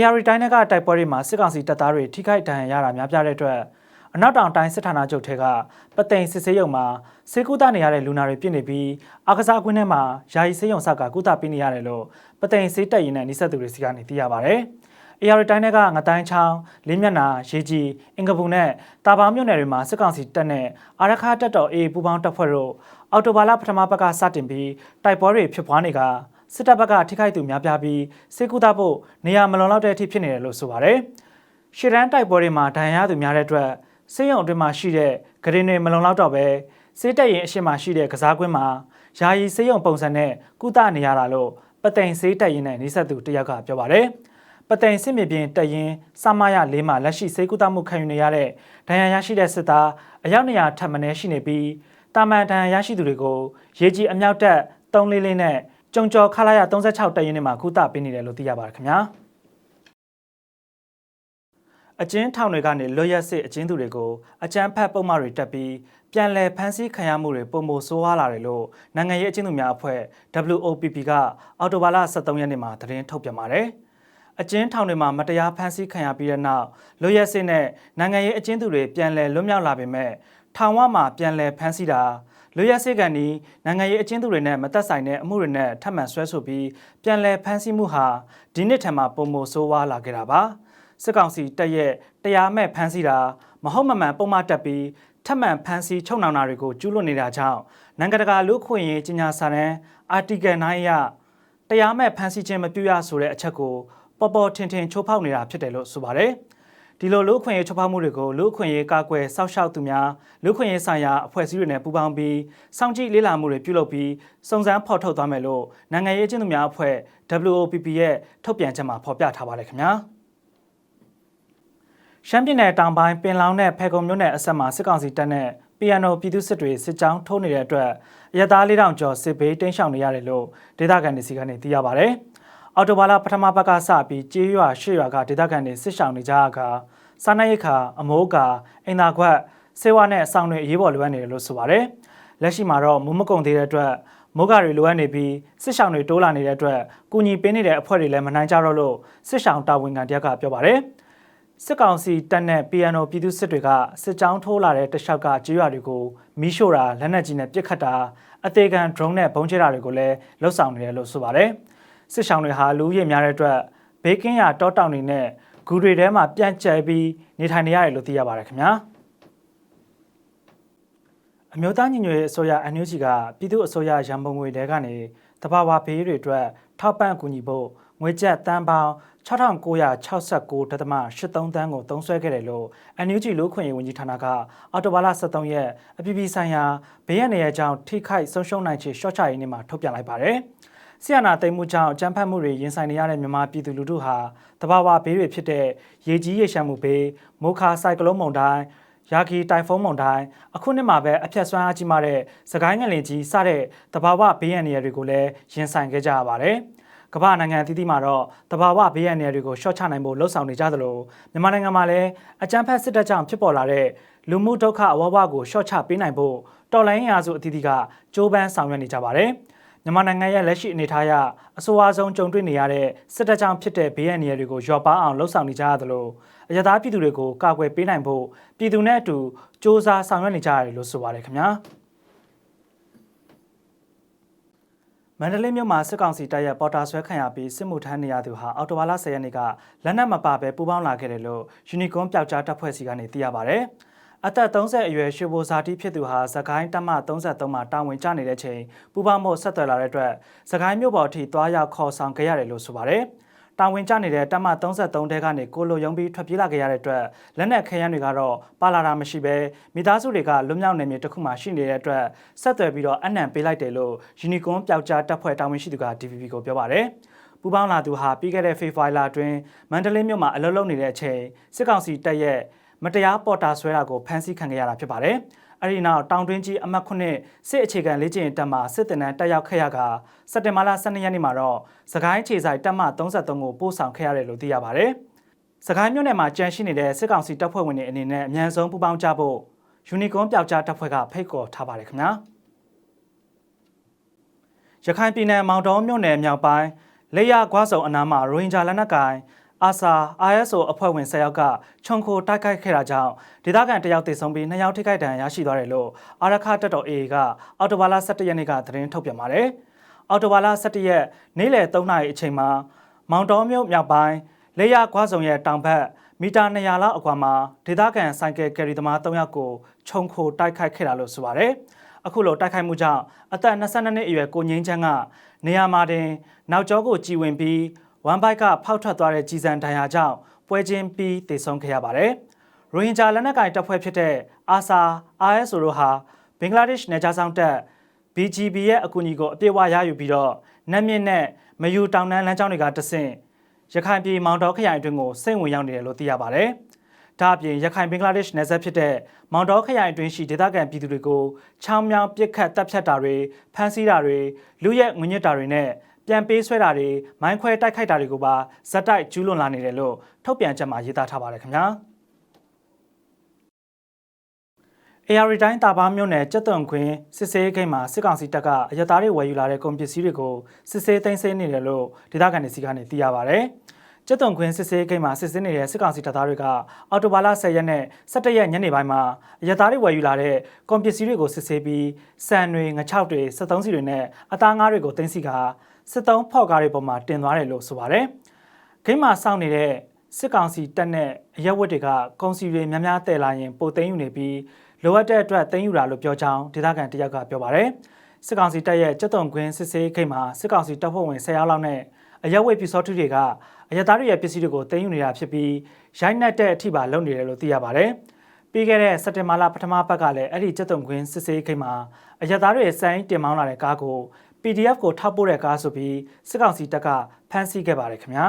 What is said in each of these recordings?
AR တိုင်းကတိုက်ပွဲတွေမှာစစ်ကောင်စီတပ်သားတွေထိခိုက်ဒဏ်ရာရတာများပြားတဲ့အတွက်အနောက်တောင်တိုင်းစစ်ဌာနချုပ်ထဲကပသိမ်စစ်ဆေးရုံမှာစေကူတာနေရတဲ့လူနာတွေပြည့်နေပြီးအာကစားကွင်းထဲမှာယာယီဆေးရုံဆက်ကကုသပေးနေရတယ်လို့ပသိမ်စေးတက်ရင်နဲ့နှိဆက်သူတွေစီကနေသိရပါဗျ။ AR တိုင်းကငတိုင်းချောင်းလင်းမျက်နာရေကြီးအင်ကပူနဲ့တာဘာမြို့နယ်တွေမှာစစ်ကောင်စီတပ်နဲ့အာရခါတပ်တော်အေပူပေါင်းတပ်ဖွဲ့တို့အော်တိုဘာလပထမဘက်ကစတင်ပြီးတိုက်ပွဲတွေဖြစ်ပွားနေက စစ်တပ်ဘက်ကထိခိုက်သူများပြားပြီးစေကူတာဖို့နေရာမလုံလောက်တဲ့အထိဖြစ်နေတယ်လို့ဆိုပါတယ်။ရှေ့တန်းတိုက်ပွဲတွေမှာဒဏ်ရာရသူများတဲ့အတွက်စေယုံအတွင်းမှာရှိတဲ့ဂရင်းတွေမလုံလောက်တော့ပဲစေးတက်ရင်အရှိမရှိတဲ့ကစားကွင်းမှာယာယီစေယုံပုံစံနဲ့ကုသနေရတာလို့ပသိမ်စေးတက်ရင်နဲ့နေဆက်သူတယောက်ကပြောပါတယ်။ပသိမ်စစ်မြေပြင်တက်ရင်စမရလေးမှာလက်ရှိစေကုသမှုခံယူနေရတဲ့ဒဏ်ရာရရှိတဲ့စစ်သားအယောက်200ထပ်မံရှိနေပြီးတာမန်ဒဏ်ရာရရှိသူတွေကိုရေကြီးအမြောက်တက်3လေးလေးနဲ့ ကြုံကျော်ခလာရ36တက်ရင်နဲ့မှာကုသပေးနေတယ်လို့သိရပါတယ်ခင်ဗျာအကျဉ်းထောင်တွေကနေလွတ်ရက်စစ်အကျဉ်းသူတွေကိုအကြမ်းဖက်ပုံမှန်တွေတက်ပြီးပြန်လည်ဖမ်းဆီးခံရမှုတွေပုံမဆိုးဝါးလာတယ်လို့နိုင်ငံရေးအကျဉ်းသူများအဖွဲ့ WOPP ကအော်တိုဘာလ23ရက်နေ့မှာသတင်းထုတ်ပြန်ပါတယ်။အကျဉ်းထောင်တွေမှာမတရားဖမ်းဆီးခံရပြီးတဲ့နောက်လွတ်ရက်စစ်နဲ့နိုင်ငံရေးအကျဉ်းသူတွေပြန်လည်လွတ်မြောက်လာပေမဲ့ထောင်ဝမှာပြန်လည်ဖမ်းဆီးတာ လူရဲစေကန်ဒီနိုင်ငံရေးအကျဉ်းသူတွေနဲ့မသက်ဆိုင်တဲ့အမှုတွေနဲ့ထပ်မံဆွဲဆိုပြီးပြန်လည်ဖမ်းဆီးမှုဟာဒီနှစ်ထံမှာပုံမဆိုးဝါးလာခဲ့တာပါစစ်ကောင်စီတပ်ရဲ့တရားမဲ့ဖမ်းဆီးတာမဟုတ်မမှန်ပုံမှန်တက်ပြီးထပ်မံဖမ်းဆီးချုပ်နှောင်တာတွေကိုကျူးလွန်နေတာကြောင့်နိုင်ငံတကာလူ့ခွင့်ရေးကြီးညာစာတမ်းအာတီကယ်9အရတရားမဲ့ဖမ်းဆီးခြင်းမပြုရဆိုတဲ့အချက်ကိုပေါ်ပေါ်ထင်ထင်ချိုးဖောက်နေတာဖြစ်တယ်လို့ဆိုပါတယ်။ ဒီလိုလူ့အခွင့်အရေးချိုးဖောက်မှုတွေကိုလူ့အခွင့်အရေးကာကွယ်စောင့်ရှောက်သူများလူ့အခွင့်အရေးဆိုင်ရာအဖွဲ့အစည်းတွေနဲ့ပူးပေါင်းပြီးစောင့်ကြည့်လေ့လာမှုတွေပြုလုပ်ပြီးစုံစမ်းဖော်ထုတ်သွားမယ်လို့နိုင်ငံရေးအကျဉ်းသူများအဖွဲ့ WOPP ရဲ့ထုတ်ပြန်ချက်မှာဖော်ပြထားပါတယ်ခင်ဗျာရှမ်းပြည်နယ်တောင်ပိုင်းပင်လောင်းနဲ့ဖေကုံမြို့နယ်အဆက်မှာစစ်ကောင်စီတပ်နဲ့ PNO ပြည်သူစစ်တွေစစ်ကြောင်းထိုးနေတဲ့အတွက်အရသား၄000ကျော်စစ်ဘေးတင်းရှောင်နေရတယ်လို့ဒေသခံတွေစီကနေသိရပါဗျ။ အော်တိုဘာလပထမဘက်ကစပြီးကြေးရွာရှေ့ရွာကဒေသခံတွေစစ်ဆောင်နေကြကစားနပ်ရိက္ခာအမိုးကအင်သာခွက်ဆေးဝါးနဲ့အဆောင်တွေအရေးပေါ်လိုအပ်နေတယ်လို့ဆိုပါတယ်။လက်ရှိမှာတော့မုံမကုံသေးတဲ့အတွက်မိုးကတွေလိုအပ်နေပြီးစစ်ဆောင်တွေတိုးလာနေတဲ့အတွက်ကုညီပေးနေတဲ့အဖွဲ့တွေလည်းမနိုင်ကြတော့လို့စစ်ဆောင်တာဝန်ခံတယောက်ကပြောပါတယ်။စစ်ကောင်စီတပ်နဲ့ PNO ပြည်သူစစ်တွေကစစ်ကြောင်းထိုးလာတဲ့တခြားကကြေးရွာတွေကိုမီးရှို့တာလက်နက်ကြီးနဲ့ပစ်ခတ်တာအသေးခံ drone နဲ့ပုံချတာတွေကိုလည်းလှုပ်ဆောင်နေတယ်လို့ဆိုပါတယ်။ စစ်ဆောင်တွေဟာလူဦးရေများတဲ့အတွက်ဘေးကင်းရာတောတောင်တွေနဲ့ဂူတွေထဲမှာပြန့်ကျဲပြီးနေထိုင်နေရတယ်လို့သိရပါတယ်ခင်ဗျာအမျိုးသားညီညွတ်ရေးအစိုးရ NUG ကပြည်သူ့အစိုးရရန်ပုံငွေတွေကနေတဘာဝဘေးတွေအတွက်ထောက်ပံ့ကူညီဖို့ငွေကျပ်တန်ပေါင်း6969.83တန်းကိုသုံးစွဲခဲ့တယ်လို့ NUG လူခွင့်ရေးဝန်ကြီးဌာနကအော်တိုဘာလ23ရက်အပြည်ပြည်ဆိုင်ရာဘေးရန်ရဲ့အကြောင်းထိခိုက်ဆုံးရှုံးနိုင်ခြေရှော့ချရေးနေ့မှာထုတ်ပြန်လိုက်ပါတယ်။ ဆီယနာသိမ်းမှုကြောင့်အကြမ်းဖက်မှုတွေရင်ဆိုင်နေရတဲ့မြန်မာပြည်သူလူထုဟာတဘာဝဘေးတွေဖြစ်တဲ့ရေကြီးရေရှမ်းမှုဘေးမိုခါဆိုင်ကလုန်းမုန်တိုင်းယာဂီတိုင်ဖုန်းမုန်တိုင်းအခုနှစ်မှာပဲအပြတ်ဆွမ်းအားကြီးမှတဲ့စကိုင်းငလင်ကြီးစတဲ့တဘာဝဘေးရန်နေရာတွေကိုလည်းရင်ဆိုင်ခဲ့ကြရပါတယ်ကမ္ဘာနိုင်ငံအသီးသီးမှာတော့တဘာဝဘေးရန်နေရာတွေကိုရှော့ချနိုင်ဖို့လှုံ့ဆော်နေကြသလိုမြန်မာနိုင်ငံမှာလည်းအကြမ်းဖက်စစ်တပ်ကြောင့်ဖြစ်ပေါ်လာတဲ့လူမှုဒုက္ခအဝဘကိုရှော့ချပေးနိုင်ဖို့တော်လိုင်းရာစုအသီးသီးကကြိုးပမ်းဆောင်ရွက်နေကြပါတယ်။ မြန်မာနိုင်ငံရဲ့လက်ရှိအနေအထားအရအဆိုအဆုံးကြုံတွေ့နေရတဲ့စစ်တပ်ကြောင့်ဖြစ်တဲ့ဘေးအန္တရာယ်တွေကိုရောပါအောင်လှုံ့ဆော်နေကြရသလိုအရသာပြည်သူတွေကိုကာကွယ်ပေးနိုင်ဖို့ပြည်သူနဲ့အတူစ조사ဆောင်ရွက်နေကြရတယ်လို့ဆိုပါတယ်ခင်ဗျာမန္တလေးမြို့မှာစစ်ကောင်စီတပ်ရဲ့ပေါ်တာဆွဲခံရပြီးစစ်မှုထမ်းနေရသူဟာအော်တိုဘာလ10ရက်နေ့ကလက်နက်မပါဘဲပူးပေါင်းလာခဲ့တယ်လို့ယူနီကွန်ပျောက်ကြားတပ်ဖွဲ့စီကနေသိရပါဗျ။ အသက်30အရွယ်ရွှေဘိုဇာတိဖြစ်သူဟာသခိုင်းတမ33မှာတာဝန်ကျနေတဲ့ချိန်ပူပေါင်းမို့ဆက်သွယ်လာတဲ့အတွက်သခိုင်းမြို့ပေါ်အထိတွားရောက်ခေါ်ဆောင်ခဲ့ရတယ်လို့ဆိုပါတယ်။တာဝန်ကျနေတဲ့တမ33တဲကနေကိုလိုယုံပြီးထွက်ပြေးလာခဲ့ရတဲ့အတွက်လက်နက်ခဲယမ်းတွေကတော့ပါလာတာမရှိပဲမိသားစုတွေကလွတ်မြောက်နေမြေတစ်ခုမှရှိနေတဲ့အတွက်ဆက်သွယ်ပြီးတော့အနံပေးလိုက်တယ်လို့ယူနီကွန်ပျောက်ကြားတပ်ဖွဲ့တာဝန်ရှိသူက DVB ကိုပြောပါတယ်။ပူပေါင်းလာသူဟာပြီးခဲ့တဲ့ဖေဖော်ဝါရီလအတွင်းမန္တလေးမြို့မှာအလုပ်လုပ်နေတဲ့အချိန်စစ်ကောင်စီတပ်ရဲ့ မတရားပေါ်တာဆွဲတာကိုဖမ်းဆီးခံခဲ့ရတာဖြစ်ပါတယ်။အဲဒီနောက်တောင်တွင်းကြီးအမှတ်ခုနှစ်စစ်အခြေခံလေ့ကျင့်တပ်မှစစ်တင်တန်းတက်ရောက်ခဲ့ရကစက်တင်ဘာလ12ရက်နေ့မှာတော့စကိုင်းခြေဆိုင်တပ်မှ33ကိုပို့ဆောင်ခဲ့ရတယ်လို့သိရပါတယ်။စကိုင်းမြို့နယ်မှာကြန့်ရှိနေတဲ့စစ်ကောင်စီတပ်ဖွဲ့ဝင်တွေအနေနဲ့အများဆုံးပူးပေါင်းကြဖို့ယူနီကွန်ပျောက်ကြားတပ်ဖွဲ့ကဖိတ်ခေါ်ထားပါတယ်ခင်ဗျာ။ရခိုင်ပြည်နယ်မောင်တောမြို့နယ်မြောက်ပိုင်းလေယာကွားစုံအနားမှာရိုဟင်ဂျာလက်နက်ကိုင် အာဆာ ISO အဖွဲ့ဝင်10ယောက်ကခြုံခိုတိုက်ခိုက်ခဲ့တာကြောင့်ဒေသခံတယောက်သေဆုံးပြီး2ယောက်ထိခိုက်ဒဏ်ရာရရှိသွားတယ်လို့အာရခတပ်တော် AA ကအော်တိုဘာလ17ရက်နေ့ကသတင်းထုတ်ပြန်ပါတယ်။အော်တိုဘာလ17ရက်နေ့လယ်3နာရီအချိန်မှာမောင်တော်မြို့မြောက်ပိုင်းလေယာကွာစုံရဲ့တောင်ဘက်မီတာ200လောက်အကွာမှာဒေသခံဆိုင်ကယ်ကယ်ရီသမား3ယောက်ကိုခြုံခိုတိုက်ခိုက်ခဲ့တာလို့ဆိုပါတယ်။အခုလိုတိုက်ခိုက်မှုကြောင့်အသက်22နှစ်အရွယ်ကိုငင်းချမ်းကနေရာမှာတင် နောက်ကျောကိုကြည်ဝင်ပြီး ဝမ်ဘိုက်ကဖောက်ထွက်သွားတဲ့ကြီးစံဒဏ်ရာကြောင့်ပွဲချင်းပြီးတည်ဆုံးခဲ့ရပါတယ်။ရိုဟင်ဂျာလက်နက်ကိုင်တပ်ဖွဲ့ဖြစ်တဲ့အာဆာ ISO တို့ဟာဘင်္ဂလားဒေ့ရှ်နယ်ခြားဆောင်တပ် BGB ရဲ့အကူအညီကိုအပြည့်အဝရယူပြီးတော့နတ်မြင့်နဲ့မယူတောင်တန်းလမ်းကြောင်းတွေကတဆင့်ရခိုင်ပြည်မောင်တော်ခရိုင်အတွင်းကိုစိတ်ဝင်ရောက်နေတယ်လို့သိရပါတယ်။ဒါအပြင်ရခိုင်ဘင်္ဂလားဒေ့ရှ်နယ်စပ်ဖြစ်တဲ့မောင်တော်ခရိုင်အတွင်းရှိဒေသခံပြည်သူတွေကိုချောင်းမြောင်းပစ်ခတ်တပ်ဖြတ်တာတွေဖမ်းဆီးတာတွေလူရဲငွေညစ်တာတွေနဲ့ ပြန်ပေးဆွဲတာတွေမိုင်းခွဲတိုက်ခိုက်တာတွေကိုပါဇက်တိုက်ကျူးလွန်လာနေတယ်လို့ထုတ်ပြန်ချက်မှာရေးသားထားပါတယ်ခင်ဗျာ။ AR တိုင်းတာဘာမြို့နယ်ကျက်သွန်ခွင်းစစ်ဆေးဂိတ်မှာစစ်ကောင်စီတပ်ကအရသားတွေဝယ်ယူလာတဲ့ကုန်ပစ္စည်းတွေကိုစစ်ဆေးသိမ်းဆည်းနေတယ်လို့ဒေသခံတွေစီကနေသိရပါဗျ။ ကျက်သွန်ခွင်းစစ်ဆေးဂိတ်မှာစစ်ဆေးနေတဲ့စစ်ကောင်စီတပ်သားတွေကအော်တိုဘာလ10ရက်နဲ့17ရက်ညနေပိုင်းမှာအရသားတွေဝယ်ယူလာတဲ့ကုန်ပစ္စည်းတွေကိုစစ်ဆေးပြီးစံတွေငချောက်တွေ73စီတွေနဲ့အသားငါးတွေကိုသိမ်းဆည်းကစစ်သုံးဖော့ကားတွေပေါ်မှာတင်သွားတယ်လို့ဆိုပါတယ်။ဂိမ်းမှာစောင့်နေတဲ့စစ်ကောင်စီတပ်နဲ့အရက်ဝတ်တွေကကုန်စီတွေများများတည်လာရင်ပိုသိမ်းယူနေပြီးလိုအပ်တဲ့အတွက်သိမ်းယူတာလို့ပြောကြောင်းဒေသခံတယောက်ကပြောပါတယ်။စစ်ကောင်စီတပ်ရဲ့စစ်တုံခွင်းစစ်ဆေးဂိမ်းမှာစစ်ကောင်စီတပ်ဖွဲ့ဝင်10ယောက်လောက်နဲ့ အရက်ဝတ်ပြူစောထုတွေကအရက်သားတွေရဲ့ပစ္စည်းတွေကိုသိမ်းယူနေတာဖြစ်ပြီးရိုက်နှက်တဲ့အထိပါလုပ်နေတယ်လို့သိရပါတယ်။ပြီးခဲ့တဲ့စက်တင်ဘာလပထမပတ်ကလည်းအဲ့ဒီစစ်တုံခွင်းစစ်ဆေးဂိမ်းမှာအရက်သားတွေစိုင်းတင်မောင်းလာတဲ့ကားကို PDF ကိုထောက်ပို့တဲ့ကားဆိုပြီးစစ်ကောင်စီတပ်ကဖမ်းဆီးခဲ့ပါတယ်ခင်ဗျာ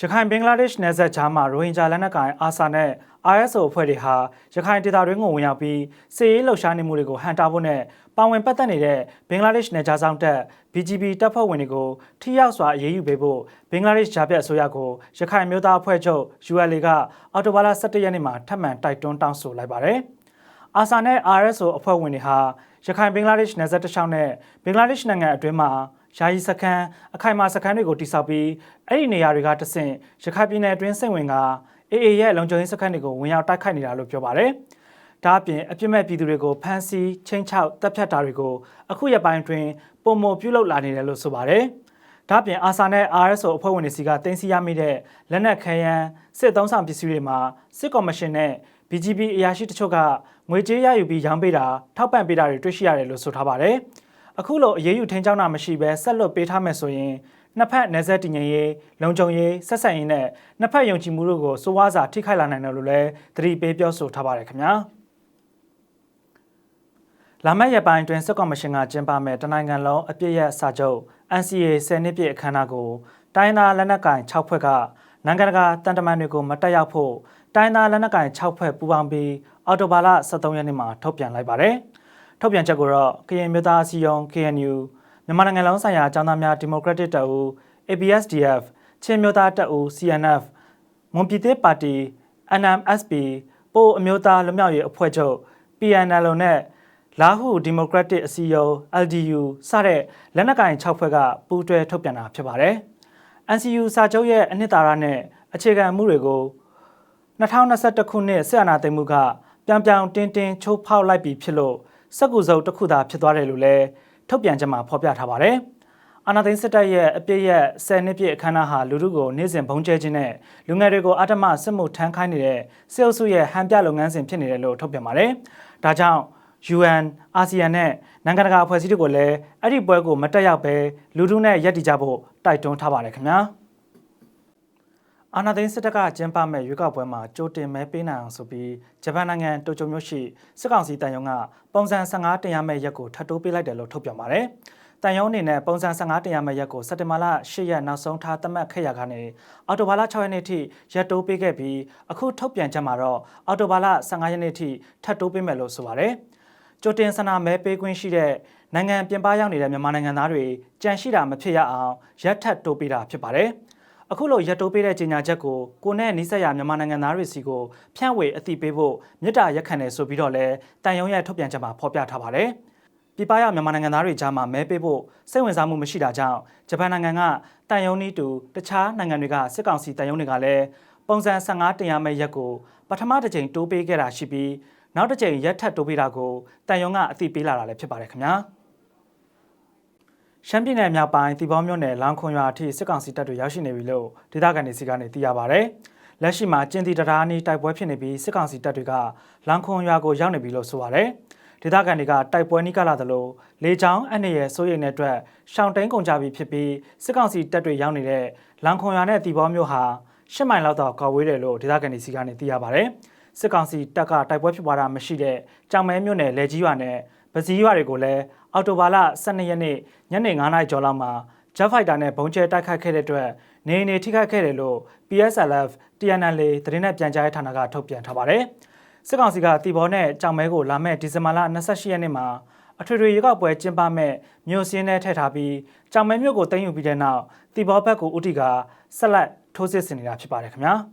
ရခိုင်ဘင်္ဂလားဒေ့ရှ်နယ်စပ်ကြားမှာရိုဟင်ဂျာလက်နက်ကိုင်အာဆာနဲ့ ISO အဖွဲ့တွေဟာရခိုင်ဒေသတွင်းကိုဝင်ရောက်ပြီးစစ်ရေးလှုပ်ရှားနေမှုတွေကိုဟန်တာဖို့နဲ့ပါဝင်ပတ်သက်နေတဲ့ဘင်္ဂလားဒေ့ရှ်နယ်ခြားဆောင်တပ် BGB တပ်ဖွဲ့ဝင်တွေကိုထိရောက်စွာအရေးယူပေးဖို့ဘင်္ဂလားဒေ့ရှ်ဂျာပြတ်အစိုးရကိုရခိုင်မျိုးသားအဖွဲ့ချုပ် ULA ကအော်တိုဘာလ17ရက်နေ့မှာထပ်မံတိုက်တွန်းတောင်းဆိုလိုက်ပါတယ်။အာဆာနဲ့ RSO အဖွဲ့ဝင်တွေဟာရခိုင်ဘင်္ဂလားဒေ့ရှ်နယ်စပ်တခြားနဲ့ဘင်္ဂလားဒေ့ရှ်နိုင်ငံအတွင်းမှာ ယာယီစခန်းအခိုင်အမာစခန်းတွေကိုတိစောက်ပြီးအဲ့ဒီနေရာတွေကတဆင့်ရခိုင်ပြည်နယ်အတွင်းစိတ်ဝင်ကအေအေရဲ့လုံခြုံရေးစခန်းတွေကိုဝင်ရောက်တိုက်ခိုက်နေတာလို့ပြောပါတယ်။ဒါအပြင်အပြစ်မဲ့ပြည်သူတွေကိုဖမ်းဆီးချင်းချောက်တပ်ဖြတ်တာတွေကိုအခုရက်ပိုင်းတွင်ပုံမပြုလုပ်လာနေတယ်လို့ဆိုပါတယ်။ဒါ့အပြင်အာဆာနဲ့ RSO အဖွဲ့ဝင်တွေစီကတင်စီရမိတဲ့လက်နက်ခဲယမ်းစစ်သုံးဆောင်ပစ္စည်းတွေမှာစစ်ကော်မရှင်နဲ့ BGB အရာရှိတချို့ကငွေကြေးရယူပြီးရောင်းပေးတာထောက်ပံ့ပေးတာတွေတွေ့ရှိရတယ်လို့ဆိုထားပါတယ်။ အခုလိုအရေးယူထင်းကြောင်းတာမရှိဘဲဆက်လွတ်ပေးထားမယ်ဆိုရင်နှစ်ဖက်နယ်စပ်တည်ငြိမ်ရေးလုံခြုံရေးဆက်ဆံရေးနဲ့နှစ်ဖက်ယုံကြည်မှုတို့ကိုစိုးဝါးစာထိခိုက်လာနိုင်တယ်လို့လည်းသတိပေးပြောဆိုထားပါတယ်ခင်ဗျာလာမယ့်ရက်ပိုင်းတွင်စစ်ကော်မရှင်ကကျင်းပမဲ့တနိုင်ငံလုံးအပြည့်ရစာချုပ် NCA 10နှစ်ပြည့်အခမ်းအနားကိုတိုင်းသားလက်နက်ကိုင်6ဖွဲ့ကနိုင်ငံတကာတန်တမန်တွေကိုမတက်ရောက်ဖို့တိုင်းသားလက်နက်ကိုင်6ဖွဲ့ပူးပေါင်းပြီးအော်တိုဘာလ23ရက်နေ့မှာထုတ်ပြန်လိုက်ပါတယ်။ ထုတ်ပြန်ချက်ကိုတော့ကရင်မျိုးသားအစည်းအရုံး KNU မြန်မာနိုင်ငံလုံးဆိုင်ရာចောင်းသားများဒီမိုကရက်တစ်တပ်ဦး ABSDF ချင်းမျိုးသားတပ်ဦး CNF မွန်ပြည်သစ်ပါတီ NMSP ပို့အမျိုးသားလူမျိုးရေးအဖွဲ့ချုပ် PNL နဲ့လာဟုဒီမိုကရက်တစ်အစည်းအရုံး LDU စတဲ့လက်နက်ကိုင်6ဖွဲ့ကပူးတွဲထုတ်ပြန်တာဖြစ်ပါတယ်။ NCU စာချုပ်ရဲ့အနှစ်သာရနဲ့အခြေခံမှုတွေကို2021ခုနှစ်ဆက်အာဏာသိမ်းမှုကပြောင်ပြောင်တင်းတင်းချိုးဖောက်လိုက်ပြီးဖြစ်လို့ စက်ကူစုပ်တစ်ခုသာဖြစ်သွားတယ်လို့လည်းထုတ်ပြန်ချက်မှာဖော်ပြထားပါတယ်။အာနာသိန်းစစ်တပ်ရဲ့အပြည့်ရဲ့10နှစ်ပြည့်အခမ်းအနားဟာလူထုကိုနေ့စဉ်ဘုံကျဲခြင်းနဲ့လူငယ်တွေကိုအတ္တမစစ်မှုထမ်းခိုင်းနေတဲ့စစ်အုပ်စုရဲ့ဟန်ပြလုပ်ငန်းစဉ်ဖြစ်နေတယ်လို့ထုတ်ပြန်ပါတယ်။ဒါကြောင့် UN အာဆီယံနဲ့နိုင်ငံတကာအဖွဲ့အစည်းတွေကိုလည်းအဲ့ဒီပွဲကိုမတက်ရောက်ဘဲလူထုနဲ့ရက်တည်ကြဖို့တိုက်တွန်းထားပါတယ်ခင်ဗျာ။ အာနာသိန်းစစ်တပ်ကကျင်းပမဲ့ရွေးကောက်ပွဲမှာကြိုတင်မဲပေးနိုင်အောင်ဆိုပြီးဂျပန်နိုင်ငံတိုကျိုမြို့ရှိစစ်ကောင်စီတန်ယုံကပုံစံ15တင်ရမဲ့ရက်ကိုထပ်တိုးပေးလိုက်တယ်လို့ထုတ်ပြန်ပါတယ်။တန်ယုံအနေနဲ့ပုံစံ15တင်ရမဲ့ရက်ကိုစက်တင်ဘာလ10ရက်နောက်ဆုံးထားသတ်မှတ်ခဲ့ရကနေအော်တိုဘာလ6ရက်နေ့ထိရက်တိုးပေးခဲ့ပြီးအခုထုတ်ပြန်ချက်မှာတော့အော်တိုဘာလ15ရက်နေ့ထိထပ်တိုးပေးမယ်လို့ဆိုပါတယ်။ကြိုတင်ဆန္ဒမဲပေးခွင့်ရှိတဲ့နိုင်ငံပြင်ပရောက်နေတဲ့မြန်မာနိုင်ငံသားတွေကြံရှိတာမဖြစ်ရအောင်ရက်ထပ်တိုးပေးတာဖြစ်ပါတယ်။ အခုလိုရက်တိုးပေးတဲ့ကြေညာချက်ကိုကိုနဲ့နီးစပ်ရာမြန်မာနိုင်ငံသားတွေစီကိုဖြန့်ဝေအသိပေးဖို့မြစ်တာရက်ခံတယ်ဆိုပြီးတော့လဲတန်ယုံရဲ့ထုတ်ပြန်ချက်မှာဖော်ပြထားပါတယ်။ဒပြည်ပရောက်မြန်မာနိုင်ငံသားတွေကြားမှာမဲပေးဖို့စိတ်ဝင်စားမှုမရှိတာကြောင့်ဂျပန်နိုင်ငံကတန်ယုံနီးတူတခြားနိုင်ငံတွေကစစ်ကောင်စီတန်ယုံတွေကလည်းပုံစံ15တင်ရမယ့်ရက်ကိုပထမတစ်ကြိမ်တိုးပေးခဲ့တာရှိပြီးနောက်တစ်ကြိမ်ရက်ထပ်တိုးပေးတာကိုတန်ယုံကအသိပေးလာတာလည်းဖြစ်ပါတယ်ခင်ဗျာ ရှမ်းပြည်နယ်မြောက်ပိုင်းတီဘောမြို့နယ်လောင်ခွန်ရွာအထိစစ်ကောင်စီတပ်တွေရောက်ရှိနေပြီလို့ဒေသခံတွေစီကနေသိရပါဗျ။လက်ရှိမှာကျင်းတီတရားအနီးတိုက်ပွဲဖြစ်နေပြီးစစ်ကောင်စီတပ်တွေကလောင်ခွန်ရွာကိုရောက်နေပြီလို့ဆိုပါဗျ။ဒေသခံတွေကတိုက်ပွဲနီးကလာသလိုလေချောင်းအနှရဲ့စိုးရိမ်တဲ့အတွက်ရှောင်းတိန်ကုန်ကြပြီဖြစ်ပြီးစစ်ကောင်စီတပ်တွေရောက်နေတဲ့လောင်ခွန်ရွာနဲ့တီဘောမြို့ဟာရှစ်မိုင်လောက်တော့ကောက်ဝေးတယ်လို့ဒေသခံတွေစီကနေသိရပါဗျ။စစ်ကောင်စီတပ်ကတိုက်ပွဲဖြစ်ပွားတာမရှိတဲ့ကြောင်မဲမြို့နယ်လေကြီးရွာနဲ့ ပစည်းရွာတွေကိုလည်းအော်တိုဘာလ12ရက်နေ့ညနေ9:00နာရီကျော်လောက်မှာ Jet Fighter နဲ့ဘုံကျဲတိုက်ခိုက်ခဲ့တဲ့အတွက်နေနေထိခိုက်ခဲ့တယ်လို့ PSLF TNL သတင်းနဲ့ပြန်ကြားရေးဌာနကထုတ်ပြန်ထားပါတယ်။စစ်ကောင်စီကတီဘောနဲ့ကြောင်မဲကိုလာမဲ့ဒီဇင်ဘာလ28ရက်နေ့မှာအထွေထွေရွေးကောက်ပွဲကျင်းပမဲ့မြို့စင်းနဲ့ထည့်ထားပြီးကြောင်မဲမြို့ကိုတင်ယူပြီးတဲ့နောက်တီဘောဘက်ကိုဥတီကဆက်လက်ထိုးစစ်ဆင်နေတာဖြစ်ပါတယ်ခင်ဗျာ။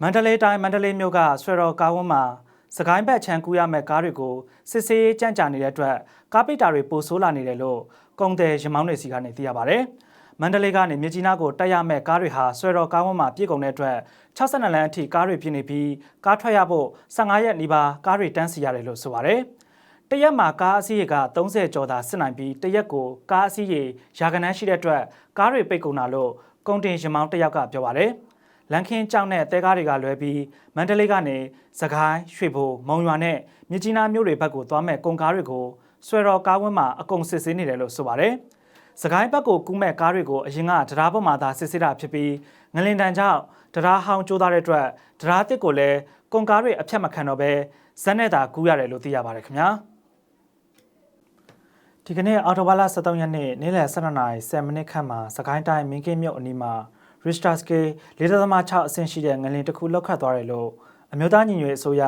မန္တလေးတိုင်းမန္တလေးမြို့ကဆွေတော်ကားဝန်းမှာ စကိုင်းဘက်ခြံကူးရမယ့်ကားတွေကိုစစ်ဆေးကြမ်းကြာနေတဲ့အတွက်ကားပိတ်တာတွေပိုဆိုးလာနေတယ်လို့ကုန်တယ်ရမောင်းတွေစီကနေသိရပါဗျ။မန္တလေးကနေမြကြီးနားကိုတက်ရမယ့်ကားတွေဟာဆွေတော်ကားဝန်းမှာပြည့်ကုန်တဲ့အတွက်62လမ်းအထိကားတွေပြည့်နေပြီးကားထွက်ရဖို့15ရက်နီးပါးကားတွေတန်းစီရတယ်လို့ဆိုပါဗျ။တရက်မှာကားအစီးရေက30ကျော်သာစစ်နိုင်ပြီးတရက်ကိုကားအစီးရေရာခိုင်နှန်းရှိတဲ့အတွက်ကားတွေပိတ်ကုန်တာလို့ကုန်တင်ရမောင်းတယောက်ကပြောပါတယ်။ လန်ခင်းကြောက်တဲ့တဲကားတွေကလွဲပြီးမန္တလေးကနေစကိုင်းရွှေဘိုမုံရွာနဲ့မြကြီးနားမြို့တွေဘက်ကိုသွားမဲ့ကုန်ကားတွေကိုဆွဲတော်ကားဝင်းမှာအကုန်စစ်ဆေးနေတယ်လို့ဆိုပါတယ်။စကိုင်းဘက်ကိုကူးမဲ့ကားတွေကိုအရင်ကတရားပေါ်မှာသာစစ်ဆေးတာဖြစ်ပြီးငလင်တန်ကြောင့်တရားဟောင်းကျိုးသားတဲ့အတွက်တရားတစ်ကိုလည်းကုန်ကားတွေအဖြတ်မခံတော့ပဲဇက်နဲ့သာကူးရတယ်လို့သိရပါတယ်ခင်ဗျာ။ဒီကနေ့အော်တိုဘာလ23ရက်နေ့နေ့လယ်12နာရီ10မိနစ်ခန့်မှာစကိုင်းတိုင်းမင်းကင်းမြို့အနီးမှာ Richter scale 4.6အဆင့်ရှိတဲ့ငလင်တစ်ခုလောက်ခတ်သွားတယ်လို့အမျိုးသားညီညွတ်ရေးအစိုးရ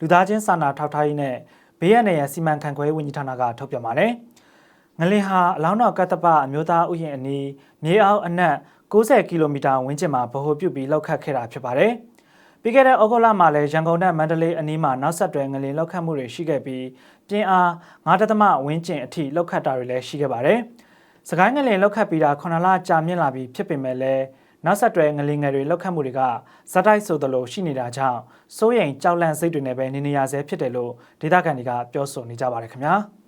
လူသားချင်းစာနာထောက်ထားရေးနဲ့ဘေးရန်နယ်ရစီမံခန့်ခွဲရေးဝန်ကြီးဌာနကထုတ်ပြန်ပါတယ်။ငလင်ဟာအလောင်းတော်ကတ္တပအမျိုးသားဥယျာဉ်အနီးမြေအောက်အနက်90ကီလိုမီတာဝန်းကျင်မှာဗဟိုပြုပြီးလောက်ခတ်ခဲ့တာဖြစ်ပါတယ်။ပြီးခဲ့တဲ့ဩဂုတ်လမှာလည်းရန်ကုန်နဲ့မန္တလေးအနီးမှာနောက်ဆက်တွဲငလင်လောက်ခတ်မှုတွေရှိခဲ့ပြီးပြင်းအား9တမဝန်းကျင်အထိလောက်ခတ်တာတွေလည်းရှိခဲ့ပါတယ်။စကိုင်းငလင်လောက်ခတ်ပြီးတာ9လကြာမြင့်လာပြီးဖြစ်ပေမဲ့လည်း နောက်ဆက်တွဲငလင်ငယ်တွေလောက်ခတ်မှုတွေကဇက်တိုက်ဆိုသလိုရှိနေတာကြောင့်စိုးရိမ်ကြောက်လန့်စိတ်တွေနဲ့ပဲနေနေရဆဲဖြစ်တယ်လို့ဒေသခံတွေကပြောဆိုနေကြပါတယ်ခင်ဗျာ။